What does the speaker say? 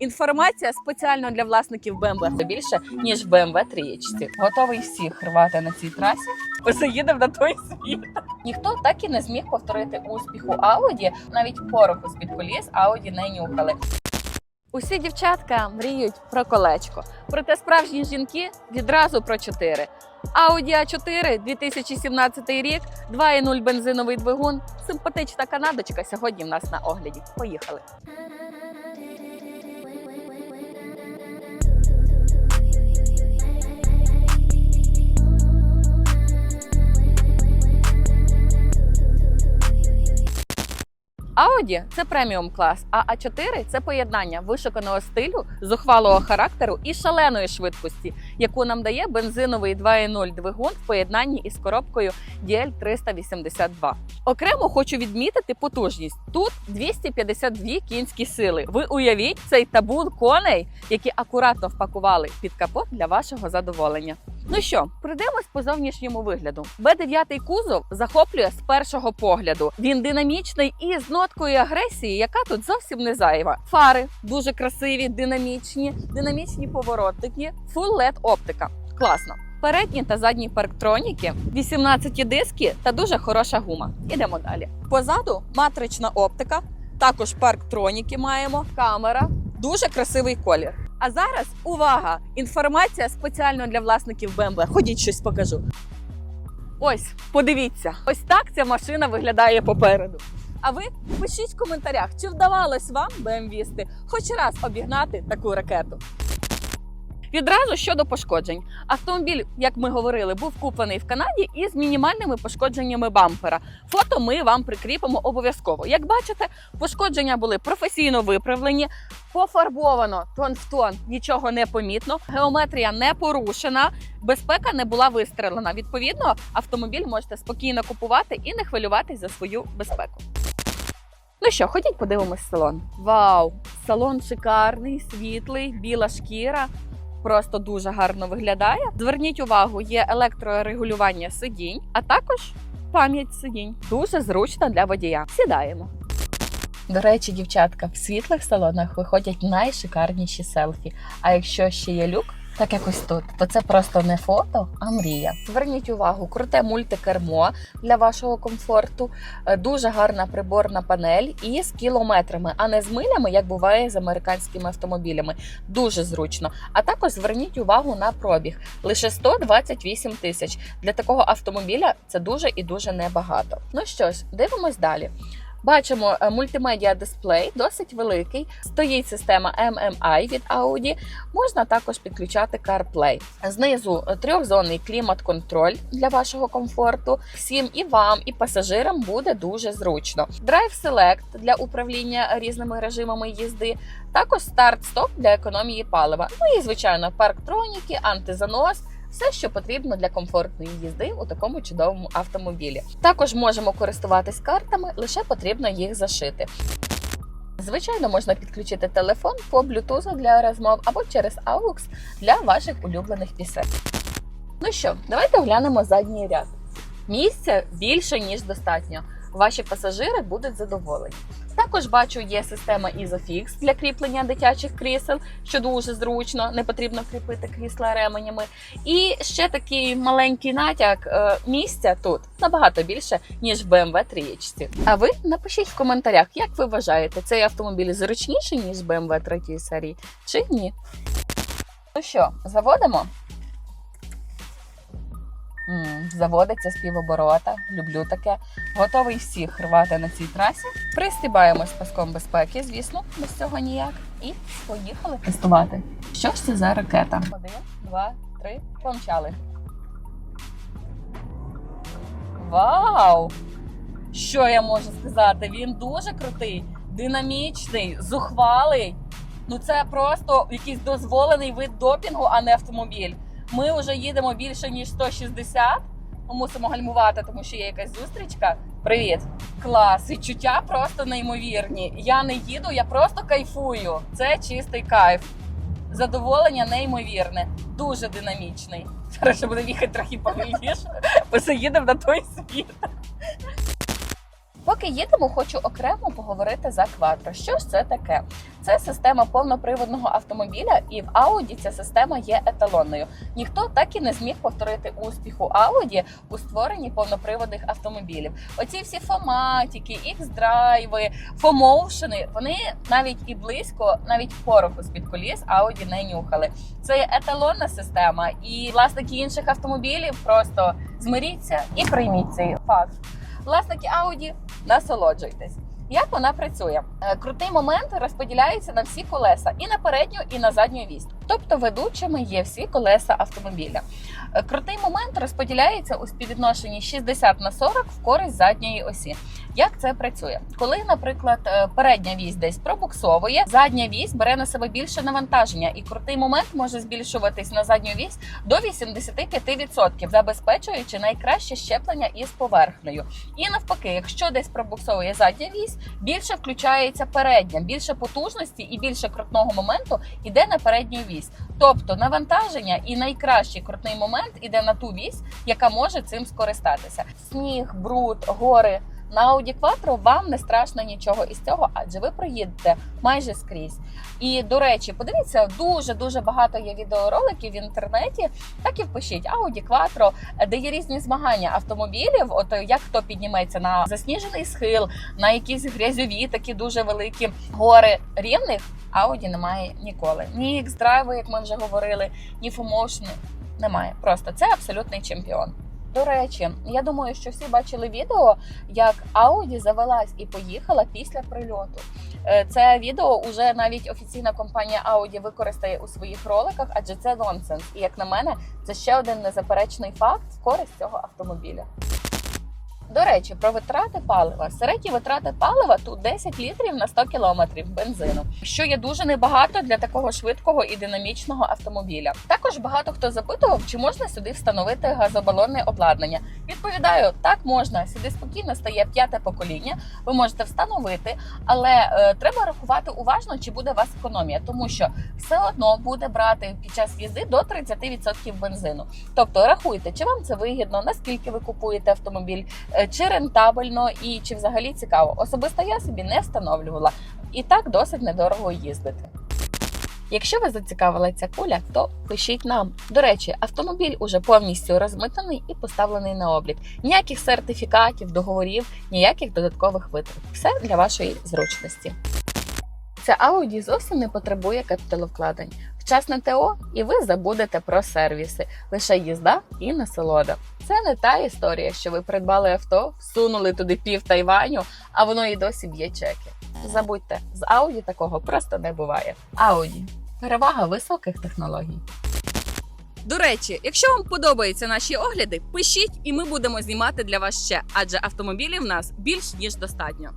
Інформація спеціально для власників BMW більше ніж в BMW 3 Готовий всіх рвати на цій трасі. Заїдемо на той світ. Ніхто так і не зміг повторити успіху Audi. Навіть пороху з під коліс Audi не нюхали. Усі дівчатка мріють про колечко. Проте справжні жінки відразу про чотири. Audi A4 2017 рік, 2.0 бензиновий двигун, симпатична канадочка сьогодні в нас на огляді. Поїхали. Audi – це преміум клас, а А4 – це поєднання вишуканого стилю, зухвалого характеру і шаленої швидкості, яку нам дає бензиновий 2.0 двигун в поєднанні із коробкою DL 382. Окремо хочу відмітити потужність. Тут 252 кінські сили. Ви уявіть цей табун коней, які акуратно впакували під капот для вашого задоволення. Ну що, пройдемось по зовнішньому вигляду. Б9 кузов захоплює з першого погляду. Він динамічний і з ноткою агресії, яка тут зовсім не зайва. Фари дуже красиві, динамічні, динамічні поворотники, full LED оптика. Класно. Передні та задні парктроніки, 18 диски та дуже хороша гума. Ідемо далі. Позаду матрична оптика, також парктроніки маємо, камера, дуже красивий колір. А зараз увага! Інформація спеціально для власників BMW. Ходіть щось покажу. Ось, подивіться, ось так ця машина виглядає попереду. А ви пишіть в коментарях, чи вдавалось вам BMW хоч раз обігнати таку ракету. Відразу щодо пошкоджень. Автомобіль, як ми говорили, був куплений в Канаді із мінімальними пошкодженнями бампера. Фото ми вам прикріпимо обов'язково. Як бачите, пошкодження були професійно виправлені, пофарбовано тон в тон, нічого не помітно. Геометрія не порушена, безпека не була вистрелена. Відповідно, автомобіль можете спокійно купувати і не хвилюватись за свою безпеку. Ну що, ходіть, подивимось салон. Вау! Салон шикарний, світлий, біла шкіра. Просто дуже гарно виглядає. Зверніть увагу, є електрорегулювання сидінь, а також пам'ять сидінь. Дуже зручно для водія. Сідаємо. До речі, дівчатка, в світлих салонах виходять найшикарніші селфі. А якщо ще є люк, так якось тут, то це просто не фото, а мрія. Зверніть увагу, круте мультикермо для вашого комфорту, е, дуже гарна приборна панель і з кілометрами, а не з милями, як буває з американськими автомобілями. Дуже зручно. А також зверніть увагу на пробіг лише 128 тисяч. Для такого автомобіля це дуже і дуже небагато. Ну що ж, дивимось далі. Бачимо е, мультимедіа дисплей, досить великий. Стоїть система MMI від Audi. Можна також підключати CarPlay. Знизу трьохзонний клімат-контроль для вашого комфорту. Всім і вам, і пасажирам буде дуже зручно. Drive Select для управління різними режимами їзди. Також старт-стоп для економії палива. Ну і звичайно, парктроніки, антизанос. Все, що потрібно для комфортної їзди у такому чудовому автомобілі. Також можемо користуватись картами, лише потрібно їх зашити. Звичайно, можна підключити телефон по Bluetooth для розмов або через AUX для ваших улюблених пісень. Ну що, давайте оглянемо задній ряд. Місця більше ніж достатньо. Ваші пасажири будуть задоволені. Також бачу, є система Isofix для кріплення дитячих крісел, що дуже зручно, не потрібно кріпити крісла ременями. І ще такий маленький натяк е, місця тут набагато більше, ніж в BMW 3 А ви напишіть в коментарях, як ви вважаєте, цей автомобіль зручніший, ніж BMW 3 серії, чи ні? Ну що, заводимо? Заводиться з півоборота, люблю таке. Готовий всіх рвати на цій трасі. Пристібаємось паском безпеки, звісно, без цього ніяк. І поїхали тестувати. Що ж це за ракета? Один, два, три, помчали. Вау! Що я можу сказати? Він дуже крутий, динамічний, зухвалий. Ну це просто якийсь дозволений вид допінгу, а не автомобіль. Ми вже їдемо більше ніж 160. Ми мусимо гальмувати, тому що є якась зустрічка. Привіт, клас! Відчуття просто неймовірні. Я не їду, я просто кайфую. Це чистий кайф. Задоволення неймовірне, дуже динамічний. Зараз ще будемо їхати трохи повільніше, бо заїдемо на той світ. Поки їдемо, хочу окремо поговорити за Quattro. Що ж це таке? Це система повноприводного автомобіля, і в Audi ця система є еталонною. Ніхто так і не зміг повторити успіху Audi у створенні повноприводних автомобілів. Оці всі фоматіки, X-драйви, фомоушени, вони навіть і близько, навіть пороху з-під коліс Audi не нюхали. Це є еталонна система, і власники інших автомобілів просто змиріться і прийміть цей факт. Власники Audi, насолоджуйтесь. Як вона працює? Е, Крутий момент розподіляється на всі колеса і на передню, і на задню вісь. Тобто ведучими є всі колеса автомобіля. Е, Крутий момент розподіляється у співвідношенні 60 на 40 в користь задньої осі. Як це працює? Коли, наприклад, е, передня вісь десь пробуксовує, задня вісь бере на себе більше навантаження, і крутий момент може збільшуватись на задню вісь до 85%, забезпечуючи найкраще щеплення із поверхнею. І навпаки, якщо десь пробуксовує задня вісь, більше включається передня, більше потужності і більше крутного моменту йде на передню вісь. Тобто навантаження і найкращий крутний момент іде на ту вісь, яка може цим скористатися. Сніг, бруд, гори. На Audi Quattro вам не страшно нічого із цього, адже ви проїдете майже скрізь. І до речі, подивіться, дуже дуже багато є відеороликів в інтернеті. Так і впишіть Audi Quattro, де є різні змагання автомобілів. От як хто підніметься на засніжений схил, на якісь грязьові, такі дуже великі гори рівних. Audi немає ніколи. Ні X-Drive, як ми вже говорили, ні FOMotion немає. Просто це абсолютний чемпіон. До речі, я думаю, що всі бачили відео, як Ауді завелась і поїхала після прильоту. Е, Це відео уже навіть офіційна компанія Ауді використає у своїх роликах, адже це нонсенс. І як на мене, це ще один незаперечний факт в користь цього автомобіля. До речі, про витрати палива. Середні витрати палива тут 10 літрів на 100 кілометрів бензину, що є дуже небагато для такого швидкого і динамічного автомобіля. Також багато хто запитував, чи можна сюди встановити газобалонне обладнання. Відповідаю, так можна. Сюди спокійно стає п'яте покоління. Ви можете встановити, але е, треба рахувати уважно, чи буде у вас економія, тому що все одно буде брати під час їзди до 30% бензину. Тобто рахуйте, чи вам це вигідно, наскільки ви купуєте автомобіль, е, чи рентабельно і чи взагалі цікаво. Особисто я собі не встановлювала. І так досить недорого їздити. Якщо вас зацікавила ця куля, то пишіть нам. До речі, автомобіль уже повністю розмитаний і поставлений на облік. Ніяких сертифікатів, договорів, ніяких додаткових витрат. Все для вашої зручності. Ця Audi зовсім не потребує капіталовкладень. Вчасне ТО, і ви забудете про сервіси, лише їзда і насолода. Це не та історія, що ви придбали авто, всунули туди пів Тайваню, а воно і досі б'є чеки. Забудьте, з Audi такого просто не буває. Audi – перевага високих технологій. До речі, якщо вам подобаються наші огляди, пишіть, і ми будемо знімати для вас ще, адже автомобілів в нас більш ніж достатньо.